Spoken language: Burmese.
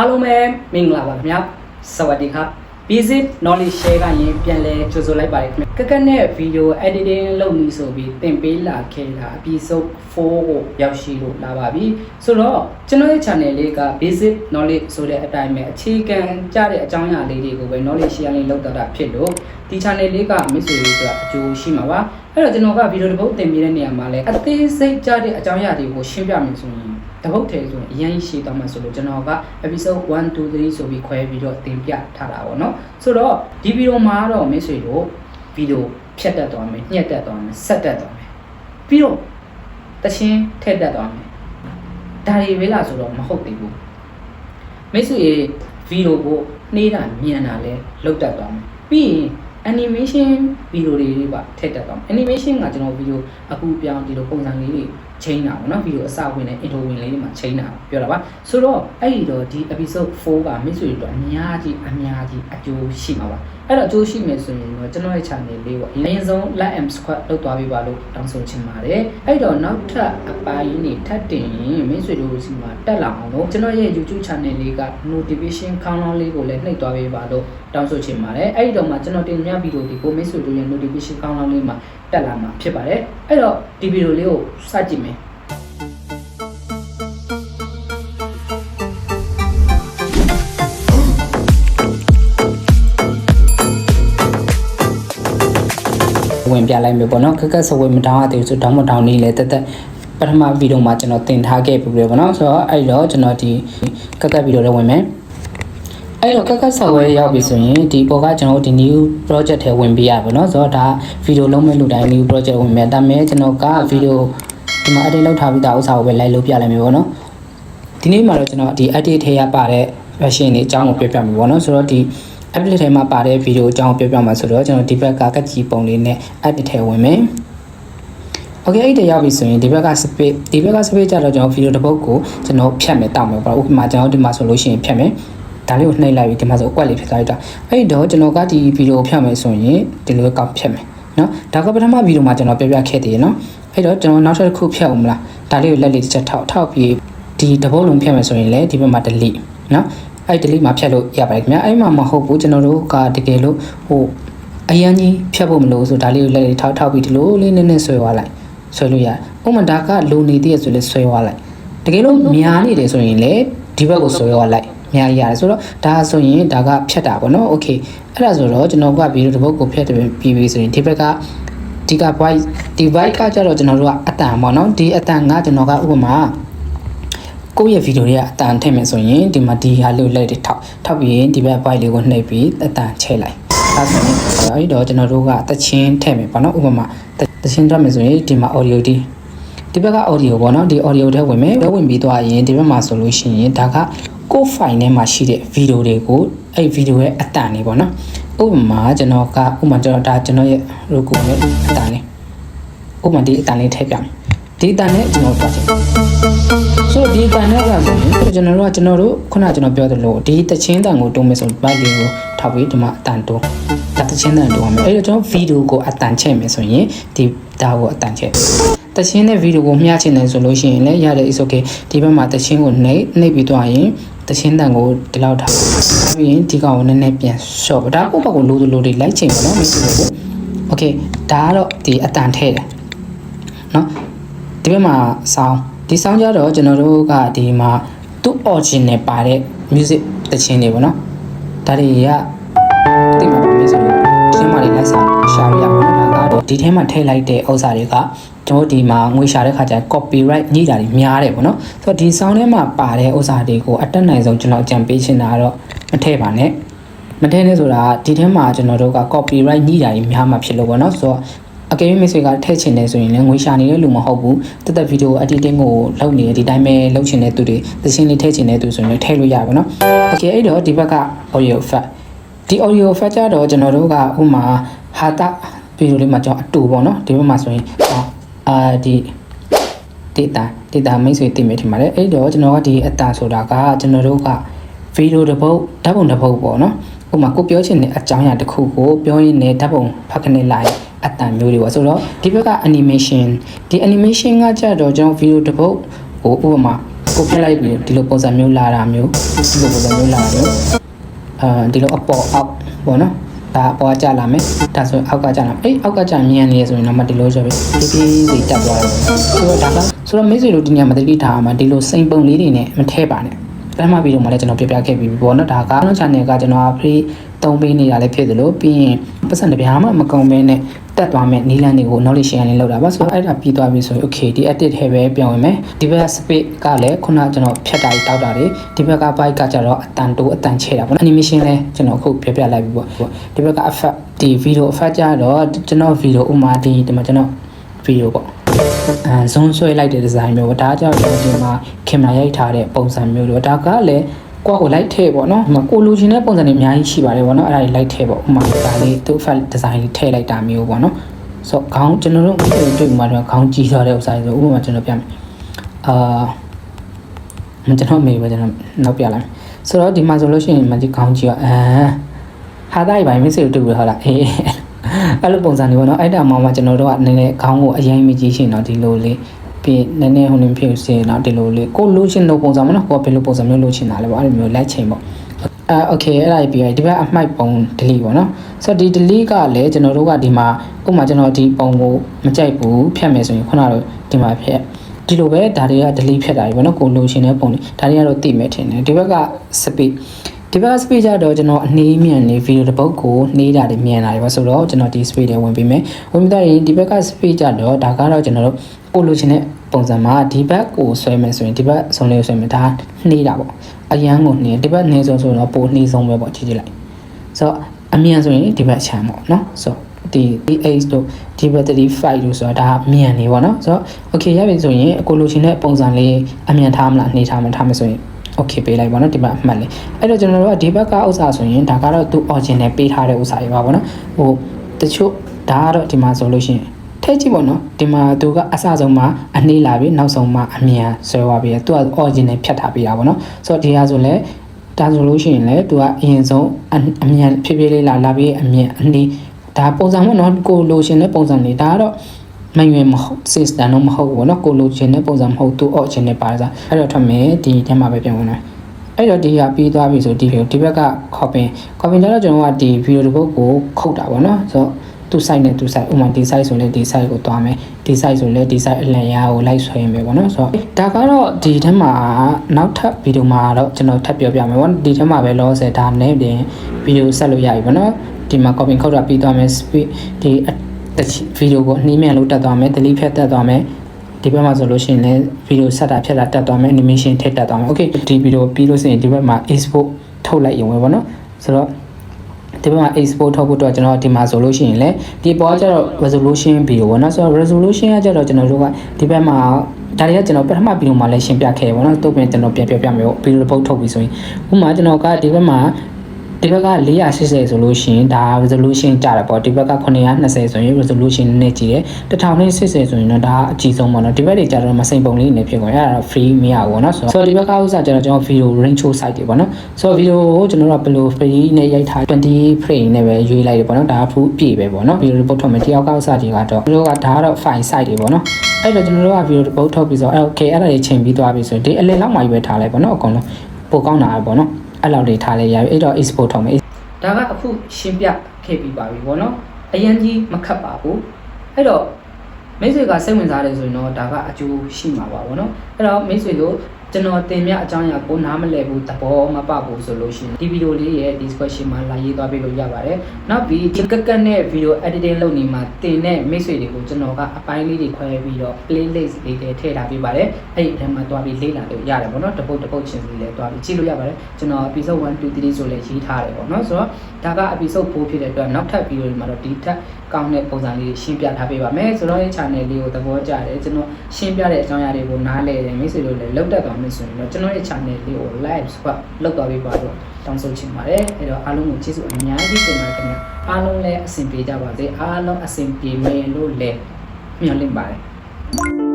အားလုံးပဲမင်္ဂလာပါခင်ဗျာစวัสดีครับ basic knowledge share ကရင်ပြန်လဲကြိုဆိုလိုက်ပါတယ်ခင်ဗျာကကက်နဲ့ video editing လုပ်နေဆိုပြီးသင်ပေးလာခဲ့တာ episode 4ကိုရောက်ရှိလို့လာပါပြီဆိုတော့ကျွန်တော်ရဲ့ channel လေးက basic knowledge ဆိုတဲ့အတိုင်းပဲအခြေခံကြတဲ့အကြောင်းအရာလေးတွေကိုပဲ knowledge share လေးလုပ်တော့တာဖြစ်လို့ဒီ channel လေးကမိတ်ဆွေတွေအတွက်အကျိုးရှိမှာပါအဲ့တော့ကျွန်တော်က video တစ်ပုဒ်သင်ပေးတဲ့နေရာမှာလဲအသေးစိတ်ကြတဲ့အကြောင်းအရာတွေကိုရှင်းပြမယ်ဆိုရင် တပုတ်ထဲဆိုရင်အရင်ရှိသွားမှဆိုလို့ကျွန်တော်က episode 1 2 3ဆိုပြီးခွဲပြီးတော့တင်ပြထားတာပေါ့နော်ဆိုတော့ဒီဗီဒီယိုမှာတော့မိတ်ဆွေတို့ဗီဒီယိုဖြတ်တက်သွားမယ်ညှက်တက်သွားမယ်ဆက်တက်သွားမယ်ပြီးတော့တချင်းထည့်တက်သွားမယ်ဒါတွေပဲလားဆိုတော့မဟုတ်သေးဘူးမိတ်ဆွေရဲ့ဗီဒီယိုကိုနှေးတာမြန်တာလဲလောက်တက်သွားမယ်ပြီးရင် animation ဗီဒီယိုတွေပါထည့်တက်သွားမယ် animation ကကျွန်တော်ဗီဒီယိုအခုပြောင်းဒီလိုပုံစံလေးတွေ ချိန်တာပေါ့နော်ဗီဒီယိုအစဝင်နဲ့ intro ဝင်လေးတွေမှာချိန်တာပြောတာပါဆိုတော့အဲ့ဒီတော့ဒီ episode 4ကမိတ်ဆွေတို့အများကြီးအများကြီးအကျိုးရှိမှာပါအဲ့တော့အကျိုးရှိမယ်ဆိုရင်တော့ကျွန်တော်ရဲ့ channel လေးကိုအရင်ဆုံး like and subscribe လုပ်သွားပေးပါလို့တောင်းဆိုချင်ပါတယ်အဲ့တော့နောက်ထပ်အပိုင်းနေထပ်တင်ရင်မိတ်ဆွေတို့စီမှာတက်လာအောင်လို့ကျွန်တော်ရဲ့ YouTube channel လေးက notification ခေါင်းလောင်းလေးကိုလည်းနှိပ်သွားပေးပါလို့တောင်းဆိုချင်ပါတယ်အဲ့ဒီတော့မှကျွန်တော်တင်ပြဗီဒီယိုဒီကိုမိတ်ဆွေတို့ရဲ့ notification ခေါင်းလောင်းလေးမှာတက်လာမှာဖြစ်ပါတယ်အဲ့တော့ဒီဗီဒီယိုလေးကိုစကြည့် ဝင်ပြလိုက်မယ်ပေါ့နော်ခက်ခက်စဝေးမတောင်းရသေးဘူးဆိုတောင်းမတောင်းနေလေတက်တက်ပထမဗီဒီယိုမှာကျွန်တော်တင်ထားခဲ့ပြီပေါ့နော်ဆိုတော့အဲ့တော့ကျွန်တော်ဒီခက်ခက်ဗီဒီယိုလေးဝင်မယ်အဲ့တော့ကက်ကဆော့ဝဲရောက်ပြီဆိုရင်ဒီပေါ်ကကျွန်တော်ဒီ new project ထဲဝင်ပေးရပါတော့ဆိုတော့ဒါဗီဒီယိုလုံးမဲ့လူတိုင်း new project ဝင်မယ်ဒါပေမဲ့ကျွန်တော်ကဗီဒီယိုဒီမှာ edit လုပ်ထားပြီးသားဥစ္စာကိုပဲ live လုပ်ပြလိုက်မယ်ပေါ့နော်ဒီနေ့မှာတော့ကျွန်တော်ဒီ edit ထဲရပါတဲ့ version တွေအကြောင်းကိုပြောပြမယ်ပေါ့နော်ဆိုတော့ဒီ applet ထဲမှာပါတဲ့ဗီဒီယိုအကြောင်းပြောပြမှာဆိုတော့ကျွန်တော်ဒီဘက်ကကက်ကြီးပုံလေးနဲ့ edit ထဲဝင်မယ်။ Okay အဲ့တရောက်ပြီဆိုရင်ဒီဘက်က space ဒီဘက်က space ကြတော့ကျွန်တော်ဗီဒီယိုတစ်ပုဒ်ကိုကျွန်တော်ဖြတ်မယ်တောက်မယ်ပေါ့ဥပမာကျွန်တော်ဒီမှာဆိုလို့ရှိရင်ဖြတ်မယ်ဒါလေးကိုနှိပ်လိုက်ပြီးဒီမှာဆိုအကွက်လေးဖြစ်သွားလိုက်တာအဲ့တော့ကျွန်တော်ကဒီဗီဒီယိုဖြတ်မယ်ဆိုရင်ဒီလိုကောက်ဖြတ်မယ်နော်ဒါကပထမဗီဒီယိုမှာကျွန်တော်ပြောပြခဲ့သေးတယ်နော်အဲ့တော့ကျွန်တော်နောက်ထပ်တစ်ခုဖြတ်အောင်မလားဒါလေးကိုလက်လေးတစ်ချက်ထောက်ထောက်ပြီးဒီတပုတ်လုံးဖြတ်မယ်ဆိုရင်လည်းဒီဘက်မှာ delete နော် အဲ့ delete မှာဖြတ်လို့ရပါတယ်ခင်ဗျာအဲ့မှာမဟုတ်ဘူးကျွန်တော်တို့ကတကယ်လို့ဟိုအရန်ကြီးဖြတ်ဖို့မလို့ဆိုဒါလေးကိုလက်လေးထောက်ထောက်ပြီးဒီလိုလေးနည်းနည်းဆွဲသွားလိုက်ဆွဲလို့ရတယ်ဥပမာဒါကလိုနေသေးရဆိုလဲဆွဲသွားလိုက်တကယ်လို့များနေတယ်ဆိုရင်လည်းဒီဘက်ကိုဆွဲသွားလိုက်များကြီးရတယ်ဆိုတော့ဒါဆိုရင်ဒါကဖြတ်တာပေါ့နော်โอเคအဲ့ဒါဆိုတော့ကျွန်တော်ကဗီဒီယိုတစ်ပုဒ်ကိုဖြတ်တယ်ပြီးပြီဆိုရင်ဒီဘက်ကဒီက voice ဒီ voice ကကြတော့ကျွန်တော်တို့ကအတန်ပေါ့နော်ဒီအတန်ကကျွန်တော်ကဥပမာ ကိုယ့်ရဲ့ဗီဒီယိုတွေကအတန်ထည့်မယ်ဆိုရင်ဒီမှာဒီဟာလေးကိုလက်တွေထောက်ထောက်ပြီးရင်ဒီဘက် voice လေးကိုနှိပ်ပြီးအတန်ချဲ့လိုက်အဲဆိုရင်အဲ့တော့ကျွန်တော်တို့ကတချင်းထည့်မယ်ပေါ့နော်ဥပမာတချင်းထွက်မယ်ဆိုရင်ဒီမှာ audio ဒီဒီဘက်က audio ပေါ့နော်ဒီ audio ထဲဝင်မယ်ထဲဝင်ပြီးသွားရင်ဒီဘက်မှာဆိုလို့ရှိရင်ဒါကကိုယ် file ထဲမှာရှိတဲ့ဗီဒီယိုတွေကိုအဲ့ဗီဒီယိုရဲ့အတန်လေးပေါ့နော်ဥပမာကျွန်တော်ကဥပမာကျွန်တော်ဒါကျွန်တော်ရဲ့ logo နဲ့အတန်လေးဥပမာဒီအတန်လေးထည့်ပြမယ် ဒီအတန်နဲ့ကျွန်တော်တွားချင်ဆိုတော့ဒီအတန်နဲ့ကဆိုရင်ကျွန်တော်တို့ကကျွန်တော်တို့ခုနကကျွန်တော်ပြောသလိုဒီတချင်းတန်ကိုတုံးမယ်ဆိုဘိုက်လေးကိုထောက်ပြီးဒီမှာအတန်တုံးဒါတချင်းတန်တုံးရမယ်အဲ့တော့ကျွန်တော်ဗီဒီယိုကိုအတန်ချက်မယ်ဆိုရင်ဒီဒါကိုအတန်ချက်တချင်းတဲ့ဗီဒီယိုကိုမျှချင်တယ်ဆိုလို့ရှိရင်လည်းရတယ် is okay ဒီဘက်မှာတချင်းကိုနှိပ်နှိပ်ပြီးသွားရင်တချင်းတန်ကိုဒီလောက်ထားပြီးရင်ဒီကောင်ကိုနည်းနည်းပြန်ရှော့ပါဒါကိုယ့်ဘက်ကိုလိုလိုတွေလိုက်ချိန်ပါနော်မသိဘူး okay ဒါကတော့ဒီအတန်ထဲတယ်နော် ဒီဘက်မှာဆောင်းဒီဆောင်းကြတော့ကျွန်တော်တို့ကဒီမှာသူ့ original ပါတဲ့ music တချင်းတွေပေါ့နော်ဒါတွေကတိတ်မှာပါမယ်ဆိုရင်ဒီထဲမှာလေးလိုက်စားရှာရအောင်နော်ဒါကတော့ဒီထဲမှာထည့်လိုက်တဲ့ဥစ္စာတွေကကျွန်တော်ဒီမှာငွေရှာတဲ့ခါကျရင် copyright ညှိတာတွေများတယ်ပေါ့နော်ဆိုတော့ဒီ sound ထဲမှာပါတဲ့ဥစ္စာတွေကိုအတက်နိုင်ဆုံးကျွန်တော်အကြံပေးချင်တာကတော့မထည့်ပါနဲ့မထည့်နဲ့ဆိုတာဒီထဲမှာကျွန်တော်တို့က copyright ညှိတာတွေများမှာဖြစ်လို့ပေါ့နော်ဆိုတော့ အကယ်၍မိတ်ဆွေကထည့်ချင်တယ်ဆိုရင်လည်းငွေရှာနေတဲ့လူမဟုတ်ဘူးတက်တက်ဗီဒီယို editing ကိုလုပ်နေဒီတိုင်းပဲလုပ်ချင်တဲ့သူတွေသရှင်လေးထည့်ချင်တဲ့သူဆိုရင်လည်းထည့်လို့ရပါတော့။ Okay အဲ့တော့ဒီဘက်က audio effect ဒီ audio effect ကြတော့ကျွန်တော်တို့ကဥမာဟာတာဗီဒီယိုလေးမှာကျွန်တော်အတူပေါ့နော်ဒီဘက်မှာဆိုရင်အာဒီ data data မိတ်ဆွေသိမယ်ထင်ပါတယ်အဲ့တော့ကျွန်တော်ကဒီအတန်ဆိုတာကကျွန်တော်တို့ကဗီဒီယိုတစ်ပုတ်ဓာတ်ပုံတစ်ပုတ်ပေါ့နော်ဥပမာကိုပြောချင်တဲ့အကြောင်းအရာတစ်ခုကိုပြောရင်းနဲ့ဓာတ်ပုံဖတ်ခနဲ့လိုက် အတန်မျိုးတွေပေါ့ဆိုတော့ဒီဘက်က animation ဒီ animation ကကြတော့ကျွန်တော်ဗီဒီယိုတစ်ပုတ်ဟိုဥပမာကိုဖက်လိုက်ပြီးဒီလိုပုံစံမျိုးလာတာမျိုးဒီလိုပုံစံမျိုးလာတာမျိုးအာဒီလိုအပေါ်အောက်ပေါ့နော်ဒါအပေါ်ကကြာလာမယ်ဒါဆိုရင်အောက်ကကြာလာအေးအောက်ကကြာမြန်နေရဆိုရင်တော့မဒီလိုဆိုပြီးဖြည်းဖြည်းစီတက်သွားတယ်ဆိုတော့ဒါကဆိုတော့မိတ်ဆွေတို့ဒီညမှာတတိထားအောင်မှာဒီလိုစိန်ပုံလေးတွေနဲ့မထဲပါနဲ့ ပထမဗီဒီယိုမှာလည်းကျွန်တော်ပြပြခဲ့ပြီးပြီပေါ့နော်ဒါကကျွန်တော် channel ကကျွန်တော် free သုံးပေးနေတာလည်းဖြစ်သလိုပြီးရင်ပတ်စံတစ်ပြားမှမကုန်ဘဲနဲ့တက်သွားမယ်နီလန်တွေကို knowledge share လေးလုပ်တာပါဆိုတော့အဲ့ဒါပြီးသွားပြီဆိုရင် okay ဒီ edit ထဲပဲပြောင်းဝင်မယ်ဒီဘက် space ကလည်းခုနကျွန်တော်ဖြတ်တာတောက်တာတွေဒီဘက်က byte ကကြတော့အတန်တိုးအတန်ချဲတာပေါ့နော် animation လည်းကျွန်တော်အခုပြပြလိုက်ပြီပေါ့ဒီဘက်က effect ဒီ video effect ကြတော့ကျွန်တော် video ဥမာဒီဒီမှာကျွန်တော် video ပေါ့ အဲ zone ဆွဲလိုက်တဲ့ design မျိုးပေါ့ဒါကြောင့်ကျွန်တော်ဒီမှာ camera ရိုက်ထားတဲ့ပုံစံမျိုးတွေဒါကလည်းကိုယ့်ကိုလိုက်ထည့်ပေါ့နော်ဒီမှာကိုလိုချင်တဲ့ပုံစံတွေအများကြီးရှိပါတယ်ပေါ့နော်အဲ့ဒါတွေလိုက်ထည့်ပေါ့ဥပမာဒါလေးသူ effect design လေးထည့်လိုက်တာမျိုးပေါ့နော်ဆိုတော့ခေါင်းကျွန်တော်တို့တွေ့မှာတော့ခေါင်းကြီးထားတဲ့ဥစ္စာတွေဆိုဥပမာကျွန်တော်ပြမယ်အာကျွန်တော်မေးပဲကျွန်တော်နောက်ပြလိုက်ဆိုတော့ဒီမှာဆိုလို့ရှိရင်မကြီးခေါင်းကြီးကအာဟာတိုင်းပိုင်းမင်းစိတ်တူရဟုတ်လားအေး အဲ့လိုပုံစံတွေပေါ့နော်အဲ့ဒါမှမှကျွန်တော်တို့ကနည်းနည်းခေါင်းကိုအရင်မကြည့်ရှင်တော့ဒီလိုလေးပြီးနည်းနည်းဟိုနေဖြစ်စေတော့ဒီလိုလေးကိုလိုချင်တဲ့ပုံစံမနော်ကိုဘယ်လိုပုံစံမျိုးလိုချင်တာလဲပေါ့အဲ့လိုမျိုးလိုက်ချိန်ပေါ့အာโอเคအဲ့ဒါပြီးပြီဒီဘက်အမှိုက်ပုံ delete ပေါ့နော်ဆိုတော့ဒီ delete ကလည်းကျွန်တော်တို့ကဒီမှာဥပမာကျွန်တော်ဒီပုံကိုမကြိုက်ဘူးဖြတ်မယ်ဆိုရင်ခုနကဒီမှာဖြတ်ဒီလိုပဲဒါတွေက delete ဖြတ်တာပြီပေါ့နော်ကိုလိုချင်တဲ့ပုံတွေဒါတွေကတော့သိမယ်ထင်တယ်ဒီဘက်က speed ဒီဘက် speed ကြတော့ကျွန်တော်အနှေးမြန်နေဗီဒီယိုတစ်ပုတ်ကိုနှေးတာတွေမြန်တာတွေပါဆိုတော့ကျွန်တော်ဒီ speed တွေဝင်ပေးမယ်ဝင်ပြီးတော့ဒီဘက်က speed ကြတော့ဒါကတော့ကျွန်တော်တို့ကိုလိုချင်တဲ့ပုံစံမှာဒီဘက်ကိုဆွဲမယ်ဆိုရင်ဒီဘက်ဆုံးလေးကိုဆွဲမယ်ဒါနှေးတာပေါ့အရန်ကိုနှေးဒီဘက်နှေးဆုံးဆိုတော့ပိုနှေးဆုံးပဲပေါ့ကြည့်ကြည့်လိုက်ဆိုတော့အမြန်ဆိုရင်ဒီဘက်ချမ်းပေါ့နော်ဆိုတော့ဒီ DH တို့ဒီ battery 5တို့ဆိုတာဒါမြန်နေပေါ့နော်ဆိုတော့ okay ရပြီဆိုရင်အကိုလိုချင်တဲ့ပုံစံလေးအမြန်ထားမလားနှေးထားမထားမဆိုရင် okay ပေးလိုက်ပါတော့ဒီမှာအမှတ်လေးအဲ့တော့ကျွန်တော်တို့ကဒီဘက်ကဥစ္စာဆိုရင်ဒါကတော့သူ original ပေးထားတဲ့ဥစ္စာတွေပါဗောနော်ဟိုတချို့ဒါကတော့ဒီမှာဆိုလို့ရှိရင်ထဲကြည့်ပေါ့နော်ဒီမှာသူကအစဆုံးမှာအနှေးလာပြီနောက်ဆုံးမှာအမြန်ဆွဲသွားပြီသူက original ဖြတ်ထားပေးတာဗောနော်ဆိုတော့ဒီဟာဆိုလဲဒါဆိုလို့ရှိရင်လည်းသူကအရင်ဆုံးအမြန်ဖြည်းဖြည်းလေးလာလာပြီးအမြန်အနှေးဒါပုံစံပေါ့နော်ကိုလိုရှင်တဲ့ပုံစံလေးဒါကတော့ မယွင်မဟုတ် system တော့မဟုတ်ဘူးเนาะကိုလိုချင်တဲ့ပုံစံမဟုတ်သူအော့ချင်တဲ့ပါစားအဲ့တော့ထမယ်ဒီထဲမှာပဲပြန်ဝင်လာအဲ့တော့ဒီဟာပြီးသွားပြီဆိုဒီဗီဒီယိုဒီဘက်က copy copy ကြတော့ကျွန်တော်ကဒီဗီဒီယိုတစ်ပုဒ်ကိုခုတ်တာပေါ့နော်ဆိုတော့သူ site နဲ့သူ site ဥပမာဒီ site ဆိုလဲဒီ site ကိုသွားမယ်ဒီ site ဆိုလဲဒီ site အလံရာကိုလိုက်ဆွဲရင်ပဲပေါ့နော်ဆိုတော့ဒါကတော့ဒီထဲမှာနောက်ထပ်ဗီဒီယိုမှာတော့ကျွန်တော်ထပ်ပြောပြမယ်ပေါ့ဒီထဲမှာပဲလောဆယ်ဒါနဲ့တင်ဗီဒီယိုဆက်လို့ရပြီပေါ့နော်ဒီမှာ copy ခုတ်တာပြီးသွားမယ် speed ဒီ ဗီဒီယိုကိုနှီးမြန်လို့တက်သွားမယ် delete ဖြတ်တက်သွားမယ်ဒီဘက်မှာဆိုလို့ရှိရင်လည်းဗီဒီယိုဆက်တာဖြတ်တာတက်သွားမယ် animation ထည့်တက်သွားမယ် okay ဒီဗီဒီယိုပြီးလို့ရှိရင်ဒီဘက်မှာ export ထုတ်လိုက်ရင်ဝင်ပါတော့ဆိုတော့ဒီဘက်မှာ export ထုတ်ဖို့တော့ကျွန်တော်ဒီမှာဆိုလို့ရှိရင်လည်းဒီပေါ်ကျတော့ resolution ဗီဒီယိုပေါ့နော်ဆိုတော့ resolution ကကျတော့ကျွန်တော်တို့ကဒီဘက်မှာဒါတွေကကျွန်တော်ပထမဗီဒီယိုမှာလည်းရှင်းပြခဲ့ပါတော့တုတ်ပြင်ကျွန်တော်ပြန်ပြောပြမယ်ဗီဒီယိုပုတ်ထုတ်ပြီးဆိုရင်ဥပမာကျွန်တော်ကဒီဘက်မှာ ဒီဘက်က480ဆိုလို့ရှိရင်ဒါ resolution ကြတယ်ပေါ့ဒီဘက်က920ဆိုရင် resolution နဲ့ကြည့်တယ်1080ဆိုရင်တော့ဒါအကြီးဆုံးပေါ့နော်ဒီဘက်တွေကြတော့မစိန်ပုံလေးနေဖြစ်ကုန်ရအဲ့ဒါ free မရဘူးပေါ့နော်ဆိုတော့ဒီဘက်ကဥစ္စာကျတော့ကျွန်တော် video range show site တွေပေါ့နော်ဆိုတော့ video ကိုကျွန်တော်တို့ကဘယ်လို free နဲ့ရိုက်ထား20 frame နဲ့ပဲရွေးလိုက်တယ်ပေါ့နော်ဒါက full ပြည့်ပဲပေါ့နော် video report ထုတ်မယ်တယောက်ကဥစ္စာတွေကတော့တို့ကဒါကတော့ file site တွေပေါ့နော်အဲ့တော့ကျွန်တော်တို့က video report ထုတ်ပြီးဆိုတော့ okay အဲ့ဒါတွေချိန်ပြီးသွားပြီဆိုရင်ဒီအလယ်လောက်မှပဲထားလိုက်ပေါ့နော်အကုန်လုံးပိုကောင်းတာပေါ့နော် အဲ့လောက်လေးထားလိုက်ရပြီအဲ့တော့ export ထုတ်မယ်ဒါကအခုရှင်းပြခဲ့ပြီးပါပြီဗောနော်အရင်ကြီးမခတ်ပါဘူးအဲ့တော့မိတ်ဆွေကစိတ်ဝင်စားတယ်ဆိုရင်တော့ဒါကအကျိုးရှိမှာပါဗောနော်အဲ့တော့မိတ်ဆွေတို့ ကျွန်တော်တင်ပြအကြောင်းအရာကိုနားမလည်ဘူးသဘောမပဘူးဆိုလို့ရှိရင်ဒီဗီဒီယိုလေးရဲ့ description မှာလာရေးသွားပေးလို့ရပါတယ်။နောက်ပြီးဒီကက်ကက်နဲ့ဗီဒီယို editing လုပ်နေမှာတင်တဲ့မိတ်ဆွေတွေကိုကျွန်တော်ကအပိုင်းလေးတွေခွဲပြီးတော့ playlist လေးတွေထည့်ထားပေးပါတယ်။အဲ့ဒီအထဲမှာသွားပြီးလေ့လာလို့ရတယ်ပေါ့နော်။တပုတ်တပုတ်ချင်းစီလည်းသွားပြီးကြည့်လို့ရပါတယ်။ကျွန်တော် episode 1 2 3ဆိုလည်းရေးထားတယ်ပေါ့နော်။ဆိုတော့ဒါက episode 4ဖြစ်တဲ့အတွက်နောက်ထပ်ဗီဒီယိုတွေမှာတော့ဒီထက်ကောင်းတဲ့ပုံစံလေးရှင်းပြထားပေးပါမယ်။ဆိုတော့ဒီ channel လေးကိုသဘောကျတယ်ကျွန်တော်ရှင်းပြတဲ့အကြောင်းအရာတွေကိုနားလည်တယ်မိတ်ဆွေတို့လည်းလောက်တတ်သွားမယ်ဆိုရင်တော့ကျွန်တော်ရဲ့ channel လေးကို live ဆိုလောက်သွားပေးပါတော့တောင်းဆိုချင်ပါတယ်။အဲ့တော့အားလုံးကိုကျေးဇူးအများကြီးတင်ပါတယ်ခင်ဗျာ။အားလုံးလည်းအဆင်ပြေကြပါစေ။အားလုံးအဆင်ပြေမယ်လို့လည်းမျှော်လင့်ပါတယ်။